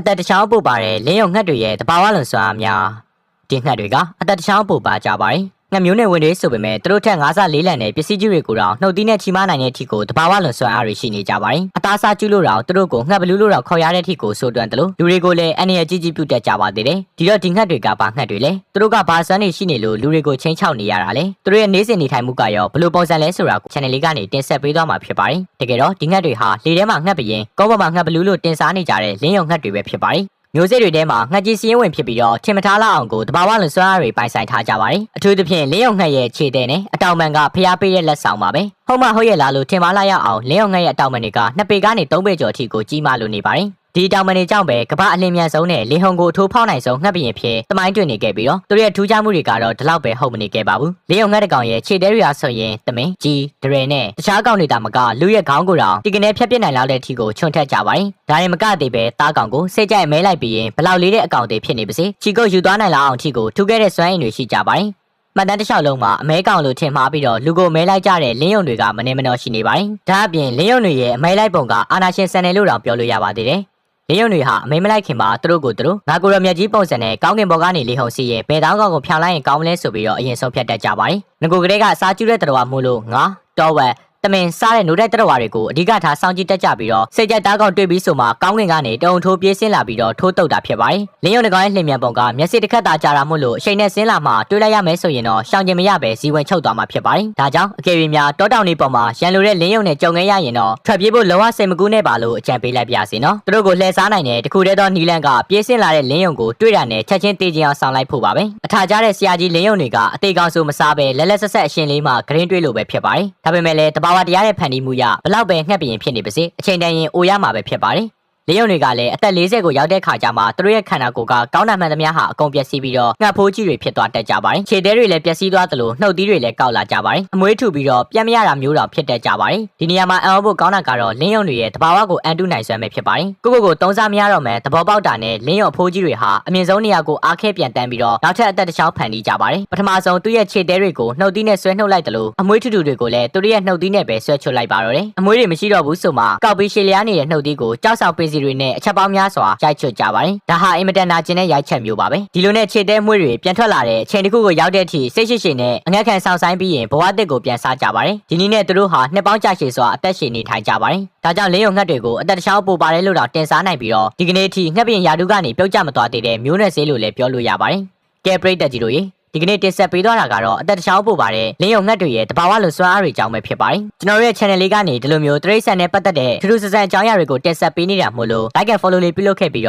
အသက်တချောင်းပို့ပါတဲ့လင်းရုံငှက်တွေရဲ့တဘာဝလွန်စွာများဒီငှက်တွေကအသက်တချောင်းပို့ပါကြပါတယ် ငှက်မျိုးနဲ့ဝင်တွေဆိုပေမဲ့သူတို့ထက်ငါးဆလေးလံတဲ့ပစ္စည်းကြီးတွေကိုတော့နှုတ်သီးနဲ့ချီမနိုင်တဲ့အထိကိုတဘာဝလွန်စွာအားတွေရှိနေကြပါတယ်အသားစားကျူးလို့တော့သူတို့ကိုငှက်ဘလူးလို့တော့ခေါ်ရတဲ့အထိကိုဆိုတွန်တယ်လို့လူတွေကိုလည်းအနေရကြီးကြီးပြုတ်တက်ကြပါသေးတယ်ဒီတော့ဒီငှက်တွေကဘာငှက်တွေလဲသူတို့ကဘာစွမ်းနေရှိနေလို့လူတွေကိုချင်းချောက်နေရတာလဲသူတို့ရဲ့နေစဉ်နေထိုင်မှုကရောဘယ်လိုပုံစံလဲဆိုတာကို channel လေးကနေတင်ဆက်ပေးသွားမှာဖြစ်ပါတယ်တကယ်တော့ဒီငှက်တွေဟာလေထဲမှာငှက်ပရင်ကောပေါ်မှာငှက်ဘလူးလို့တင်စားနေကြတဲ့လင်းရုံငှက်တွေပဲဖြစ်ပါတယ် မျိုးစေ့တွေထဲမှာငှက်ကြီးစည်းရင်ဝင်ဖြစ်ပြီးတော့ထင်မထားလောက်အောင်ကိုတဘာဝလွန်စွမ်းအားတွေပိုင်ဆိုင်ထားကြပါတယ်အထူးသဖြင့်လင်းရုံငှက်ရဲ့ခြေတဲ့နဲ့အတောင်ပံကဖျားပေးတဲ့လက်ဆောင်ပါပဲဟုတ်မဟုတ်ရဲ့လားလို့ထင်မလာရအောင်လင်းရုံငှက်ရဲ့အတောင်ပံတွေကနှစ်ပေကနေသုံးပေကျော်အထိကိုကြီးမားလို့နေပါတယ် ဒီတောင်ပန်တွေကြောင့်ပဲကမ္ဘာအလင်းမြန်ဆုံးနဲ့လင်းဟုန်ကိုအထိုးဖောက်နိုင်ဆုံးငှက်ပရင်ဖြစ်တမိုင်းတွင်နေခဲ့ပြီးတော့သူတို့ရဲ့ထူးခြားမှုတွေကတော့ဒီလောက်ပဲဟုတ်မနေခဲ့ပါဘူးလင်းဟုန်ငှက်တစ်ကောင်ရဲ့ခြေတဲတွေအားဆိုရင်တမင်ကြီးဒရဲနဲ့တခြားကောင်တွေတာမကလူရဲ့ခေါင်းကိုတောင်ဒီကနေ့ဖြတ်ပြစ်နိုင်လောက်တဲ့အထိကိုချွန်ထက်ကြပါတယ်ဒါရင်မကသေးပဲတားကောင်ကိုစိတ်ကြိုက်မဲလိုက်ပြီးရင်ဘလောက်လေးတဲ့အကောင်တွေဖြစ်နေပါစေချီကုတ်ယူသွားနိုင်လောက်အောင်အထိကိုထူခဲ့တဲ့စွမ်းရည်တွေရှိကြပါတယ်မှတ်တမ်းတစ်လျှောက်လုံးမှာအမဲကောင်လို့ထင်မှားပြီးတော့လူကိုမဲလိုက်ကြတဲ့လင်းယုံတွေကမနေမနှောရှိနေပါတယ်။ဒါအပြင်လင်းယုံတွေရဲ့အမဲလိုက်ပုံကအာနာရှင်ဆန်တယ်လို့တောင်ပြောလို့ရပါသေးတယ်။ လင်းယုံတွေဟာအမဲမလိုက်ခင်မှာသူတို့ကိုသူတို့ငါကိုရမြတ်ကြီးပုံစံနဲ့ကောင်းကင်ဘော်ကနေလေဟုန်စီရဲ့ဘယ်တောင်းကောင်ကိုဖြောင်းလိုက်ရင်ကောင်းမလဲဆိုပြီးတော့အရင်ဆုံးဖြတ်တတ်ကြပါတယ်။ငကိုကလေးကစားကျူးတဲ့တော်မို့လို့ငါတော်ဝက် တမင်စားတဲ့နိုးတဲ့တရဝါတွေကိုအဓိကထားစောင့်ကြည့်တက်ကြပြီးတော့စိတ်ကြက်သားကောင်တွေ့ပြီးဆိုမှကောင်းကင်ကနေတုံထိုးပြေးဆင်းလာပြီးတော့ထိုးတုတ်တာဖြစ်ပါတယ်။လင်းယုံတကောင်ရဲ့လှင်မြန်ပုံကမျက်စိတစ်ခက်သာကြာတာမို့လို့အချိန်နဲ့ဆင်းလာမှတွေးလိုက်ရမယ်ဆိုရင်တော့ရှောင်ကျင်မရပဲဇီဝင်ချုပ်သွားမှာဖြစ်ပါတယ်။ဒါကြောင့်အကယ်၍များတောတောင်နေပေါ်မှာရန်လိုတဲ့လင်းယုံနဲ့ကြုံခဲ့ရရင်တော့ထွက်ပြေးဖို့လောကစိတ်မကူးနဲ့ပါလို့အကြံပေးလိုက်ပြစီနော်။သူတို့ကိုလှည့်စားနိုင်တဲ့တခုတည်းသောနီလန်ကပြေးဆင်းလာတဲ့လင်းယုံကိုတွေ့တာနဲ့ချက်ချင်းတေးချင်အောင်ဆောင်လိုက်ဖို့ပါပဲ။အထာကြတဲ့ဆရာကြီးလင်းယုံတွေကအသေးကောင်ဆိုမစားပဲလက်လက်ဆက်ဆက်အရှင်လေးမှဂရင်းတွေးလို့ပဲဖြစ်ပါတယ်။ဒါပေမဲ့လည်းတဘာဝတရားတဲ့ဖန်တီးမှုရဘလောက်ပဲငှက်ပြင်းဖြစ်နေပါစေအချိန်တန်ရင်အိုရမှာပဲဖြစ်ပါတယ် လေယုံတွေကလည်းအသက်40ကိုရောက်တဲ့ခါကျမှသူတို့ရဲ့ခန္ဓာကိုယ်ကကောင်းတာမှန်သမျှဟာအကုန်ပျက်စီးပြီးတော့ငှက်ဖိုးကြီးတွေဖြစ်သွားတတ်ကြပါတယ်။ခြေသေးတွေလည်းပျက်စီးသွားသလိုနှုတ်သီးတွေလည်းကောက်လာကြပါတယ်။အမွေးထုပြီးတော့ပြန်မရတာမျိုးတော့ဖြစ်တတ်ကြပါတယ်။ဒီနေရာမှာအံ့ဩဖို့ကောင်းတာကတော့လင်းယုံတွေရဲ့တဘာဝကိုအန်တုနိုင်စွမ်းပဲဖြစ်ပါတယ်။ကိုကိုကိုတုံးစားမရတော့မှသဘောပေါက်တာနဲ့လင်းယုံအဖိုးကြီးတွေဟာအမြင့်ဆုံးနေရာကိုအားခဲပြန်တန်းပြီးတော့နောက်ထပ်အသက်တစ်ချောင်းဖန်တီးကြပါတယ်။ပထမဆုံးသူ့ရဲ့ခြေသေးတွေကိုနှုတ်သီးနဲ့ဆွဲနှုတ်လိုက်တယ်လို့အမွေးထုထုတွေကိုလည်းသူတို့ရဲ့နှုတ်သီးနဲ့ပဲဆွဲချွတ်လိုက်ပါတော့တယ်။အမွေးတွေမရှိတော့ဘူးဆိုမှကောက်ပြီးရှည်လျားနေတဲ့နှုတ်သီးကိုကြောက်ဆောင်ပေးစီတွေနဲ့အချက်ပေါင်းများစွာရိုက်ချွတ်ကြပါတယ်။ဒါဟာအင်မတန်နာကျင်တဲ့ရိုက်ချက်မျိုးပါပဲ။ဒီလိုနဲ့ခြေသေးမွေးတွေပြန်ထွက်လာတဲ့အချိန်တစ်ခုကိုရောက်တဲ့အထိစိတ်ရှိရှိနဲ့အငက်ခံဆောင်ဆိုင်ပြီးရင်ဘဝတစ်ကိုပြန်စားကြပါတယ်။ဒီနည်းနဲ့သူတို့ဟာနှစ်ပေါင်းကြာရှည်စွာအသက်ရှင်နေထိုင်ကြပါတယ်။ဒါကြောင့်လင်းယုံငှက်တွေကိုအသက်တစ်ချောင်းပိုပါတယ်လို့တော့တင်စားနိုင်ပြီးတော့ဒီကနေ့အထိငှက်ပြင်ယာတုကနေပြုတ်ကျမသွားသေးတဲ့မျိုးနွယ်ဆေးလို့လည်းပြောလို့ရပါတယ်။ကဲပရိသတ်ကြီးတို့ရေ ဒီကနေ့တင်ဆက်ပေးသွားတာကတော့အသက်တစ်ချောင်းပို့ပါတယ်လင်းယုံငှက်တွေရဲ့တဘာဝလွန်စွမ်းအားတွေကြောင့်ပဲဖြစ်ပါတယ်ကျွန်တော်တို့ရဲ့ channel လေးကနေဒီလိုမျိုးတရိတ်ဆန်နဲ့ပတ်သက်တဲ့ထူးထူးဆန်းဆန်းအကြောင်းအရာတွေကိုတင်ဆက်ပေးနေတာမို့လို့ like and follow လေးပြုလုပ်ခဲ့ပြီးတော့